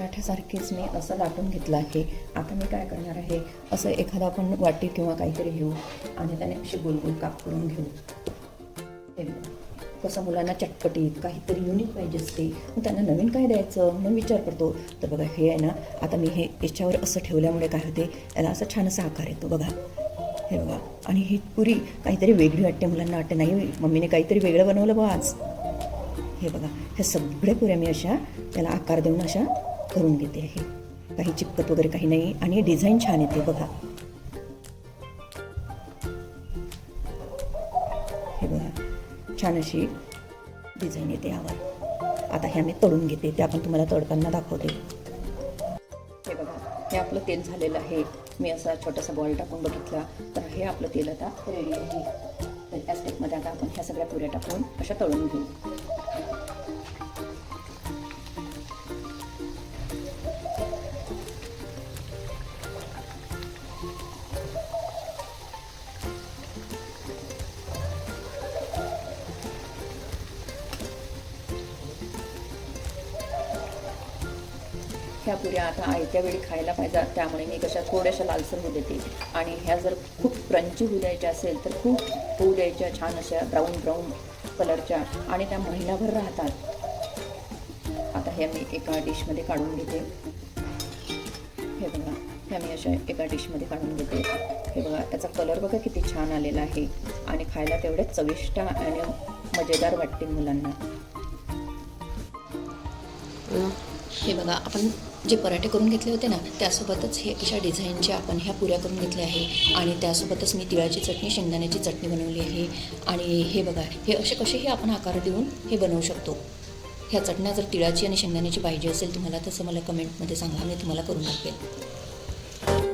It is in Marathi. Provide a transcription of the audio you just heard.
पराठ्यासारखीच मी असं लाटून घेतलं आहे. आता मी काय करणार आहे? असं एखादा आपण वाटी किंवा काहीतरी घेऊ आणि त्याने अशी गोलगोल काप करून घेऊ. हे कसं मुलांना चटपटीत काहीतरी युनिक पाहिजे असते. मग त्यांना नवीन काय द्यायचं? म्हणून विचार करतो. तर बघा हे आहे ना आता मी हे याच्यावर असं ठेवल्यामुळे काय होते? याला असं छान असा आकार येतो बघा. हे बघा. आणि ही पुरी काहीतरी वेगळी वाटते मुलांना वाटते. नाही मम्मीने काहीतरी वेगळं बनवलं बघा आज. हे बघा. ह्या सगळ्या पुऱ्या मी अशा त्याला आकार देऊन अशा करून घेते आहे. काही चिपकत वगैरे काही नाही आणि डिझाईन छान येते बघा. हे बघा छान अशी डिझाईन येते यावर. आता हे आम्ही तळून घेते ते आपण तुम्हाला तळताना दाखवते. हे बघा हे आपलं तेल झालेलं आहे. मी असा छोटासा बॉल टाकून बघितला. तर हे आपलं तेल आता रेडी आहे. तर त्या स्टेपमध्ये आता आपण ह्या सगळ्या पुऱ्या टाकून अशा तळून घेऊ. ह्या पुऱ्या आता आयत्या वेळी खायला पाहिजे त्यामुळे मी कशा थोड्याशा लालसर होऊ देते आणि ह्या जर खूप क्रंची होऊ द्यायच्या असेल तर खूप होऊ द्यायच्या छान अशा ब्राऊन ब्राऊन कलरच्या आणि त्या महिनाभर राहतात. आता हे मी एका डिशमध्ये काढून घेते. हे बघा ह्या मी अशा एका डिशमध्ये काढून घेते. हे बघा त्याचा कलर बघा किती छान आलेला आहे. आणि खायला तेवढे चविष्ट आणि मजेदार वाटते मुलांना. हे बघा आपण जे पराठे करून घेतले होते ना त्यासोबतच हे अशा डिझाईनच्या आपण ह्या पुऱ्या करून घेतल्या आहे. आणि त्यासोबतच मी तिळाची चटणी शेंगदाण्याची चटणी बनवली आहे. आणि हे बघा हे असे कसेही आपण आकार देऊन हे बनवू शकतो. ह्या चटण्या जर तिळाची आणि शेंगदाण्याची पाहिजे असेल तुम्हाला तसं मला कमेंटमध्ये सांगा मी तुम्हाला करून दाखवेल